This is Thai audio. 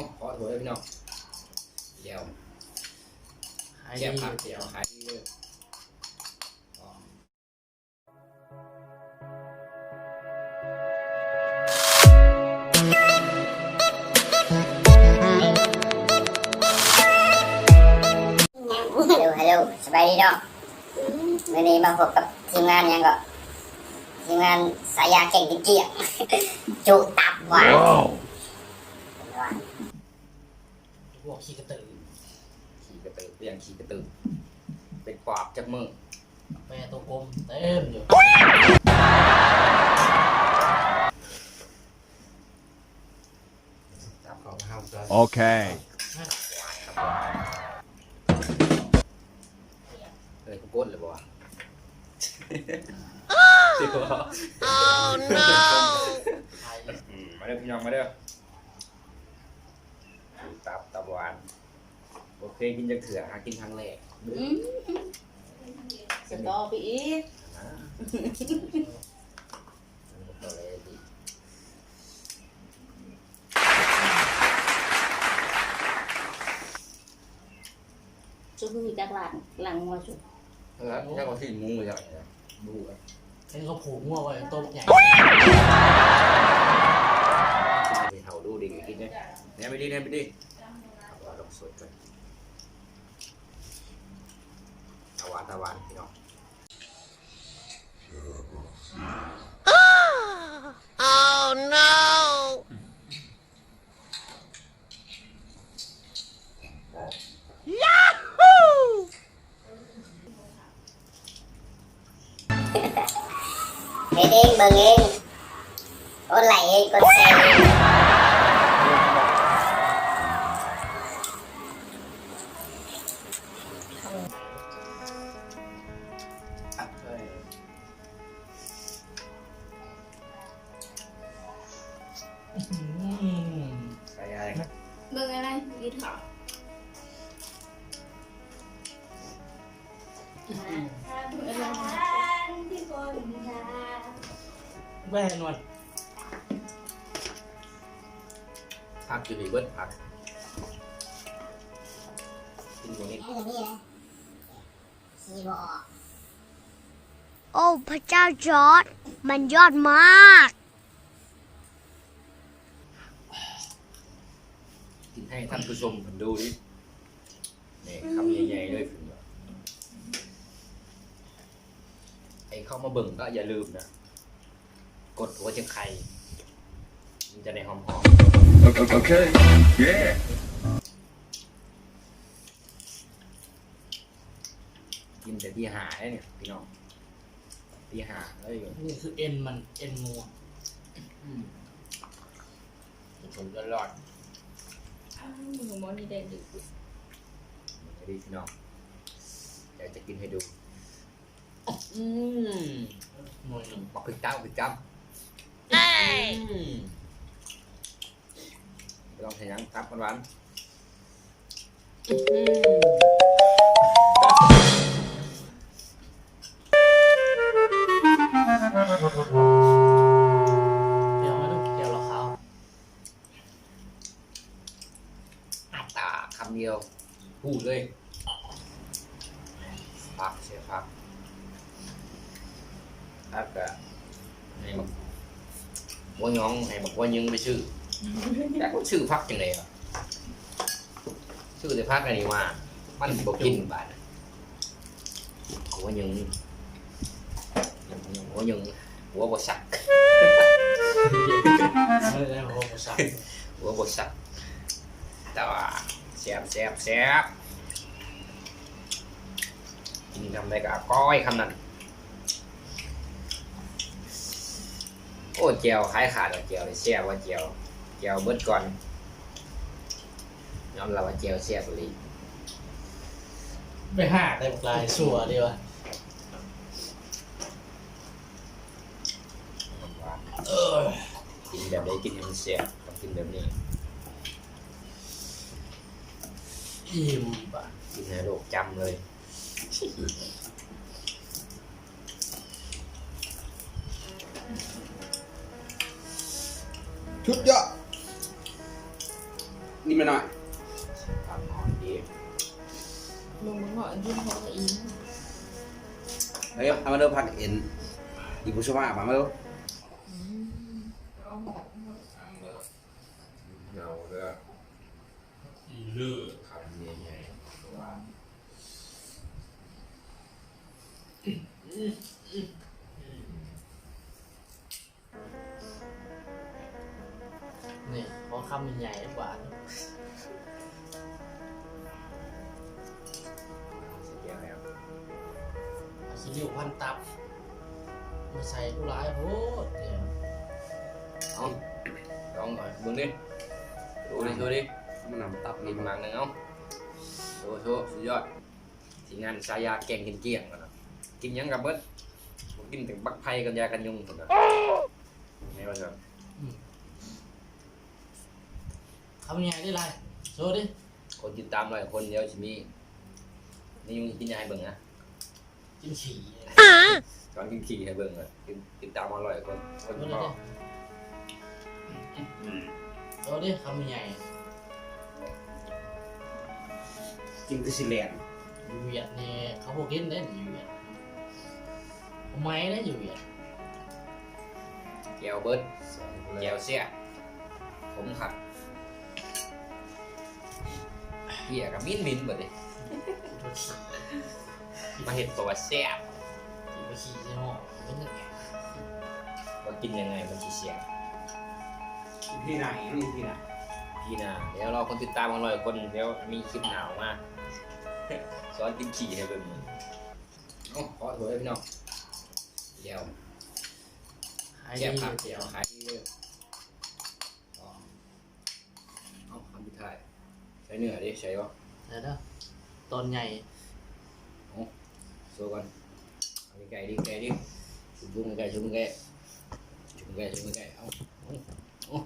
อ้ขอโทษด้วยพี่น้องเดี๋ยวหายเจีดียบผักเจีเดี๋ยยววขายดีเลยอ๋อฮัลโหลฮัลโหลสบายดีเนาะวันนี้มาพบกับทีมงานหยังก็ทีมงานสายยาเก่งจริงๆจุตับหวาน พวก ขี้กระตือขี่กระตือเรียงขี่กระตือเป็นปอบจากมือแม่ตัวกลมเต็มอยู่จับเขาห้ามกัน Okay. เอ้ยกูกดเลยบ่วะสิบ่หายอืมมาเด้อพี่น้องมาเด้อ ตับตับหวานโอเคกินจะเถื่อหากินครั้งแรกสตอไปอีกนะต่อเลยดีชุดมีจากหลังหลังมาชุดแล้วถ้าเขาที่งูอย่างไรนะดูกันเห็นเขาผูกงัวไว้ต้มใหญ่ ไปเห่าดูดิกินเนี่ยเนี่ยไปดิเนี่ยไปดิเอาว่าลงส นข้าวที่คนทาแม่นวลพักอยู่ดีเบิ้ลพักกินตรงนี้ไอ้ตัวนี้นะสีบ่ออกโอ้ พระเจ้าจอร์ดมันยอดมาก กินให้ท่านผู้ชมผมดูดินี่คำใหญ่ๆเลยผมว่าไอ้เข้ามาเบิ่งก็อย่าลืมนะ กดหัวจะไข่มันจะได้หอมๆ Okay. Yeah. กินแต่ที่หาได้เนี่ยพี่น้องที่หาเลยนี่คือเอ็นมันเอ็นงัวผมจะรอด หนูมอนี่แดงดึกไม่ดีพี่น้องเดี๋ยวจะกินให้ดู อืมหน่วยหนึ่งบอกคือจ้าคือจ้ำอืมลองใส่ยังครับหวานๆเพูดเลยพักเสียพักพักกะให้บักว่าย้องให้บักว่ายึงไปชื่อแต่ก็ชื่อพักจังเลยอะชื่อแต่พักอันนี้ว่า มันบอกกินบาดหัวยึงหัวยึงหัวบสักไม่ได้โอ้โหสับหัวบสักแต่ว่า แซ่บแซ่บแซ่บกินทำได้กับก้อยคำนั้น โอ้เจียวคล้ายขาดกับเจียวเลยแซ่บว่าเจียวเจียวเบิดก่อนยอมรับว่าเจียวแซ่บเลยไปห้าได้ปลายสัวดีวะเออกินแบบนี้กินให้มันแซ่บต้องกินแบบนี้ อิ่มปะกินให้โลกจำเลยชุดยอดนี่ไม่น้อยผักหอมดีลงมือเหาะกินของตัวเองเฮ้ยเอามาเริ่มพักเอ็นอีบุชมามามาเริ่มเงาเด้อ อีเลือคำใหญ่ๆว่านี่เพราะคำมันใหญ่กว่าเกี่ยวแล้วเอาสิริวพันตับมาใส่ผู้ร้ายโพดเนี่ยเอาลองหน่อยมึงดิดูดิดูดิ มันนำตับมีนี่ประมาณนึงเอาโชว์โชว์สุดยอดทีมงานสายาแกงกินเกลี้ยงกันนะกินหยังกับเบิดบ่กินถึงบักไผ่กันยากันยุงคนนะไม่ว่าจะคำใหญ่ได้ไรโชว์ดิคนติดตามหลายคนเดียวจะมีนี่ยุงกินยาให้เบิ่งนะกินฉี่ตอนกินขี่ให้เบิ่งเลยติดติดตามมาหลายคนคนโชว์ก็ดิโชว์ดิคำให กินคือสิแลนอยู่เวียดนี่เขาบอกกินได้อยู่เวียดทำไมได้อยู่เวียดแก้วเบิดแก้วเสียผมขัดเหี้ยกับมินมินเบิดเลยมาขี่มาเห็ดตัวแซ่บขี่มาขี่ใช่ไหมเป็นยังไงว่ากินยังไงมันสิเสียที่ไหนนี่ที่ไหนพี่นาเดี๋ยวรอคนติดตามกันหน่อยคนเดี๋ยวมีคลิปหนาวมาก สอนกินขี่ให้เบิ่งเอ้าขอโทษด้วยพี่น้องเดี๋ยวหายแซ่บดีครับเดี๋เดี๋ยยววขายดีเลยอ๋อเอาคำพิทายใช้เนื้อดิใช้วะเดี๋ยวนะตอนใหญ่โซ่ก่อนเอาไก่ดิไก่ดิชุบบุ้งไก่ชุบบุ้งไก่ชุบบุ้งไก่ชุบบุ้งไก่เอาเอาเอา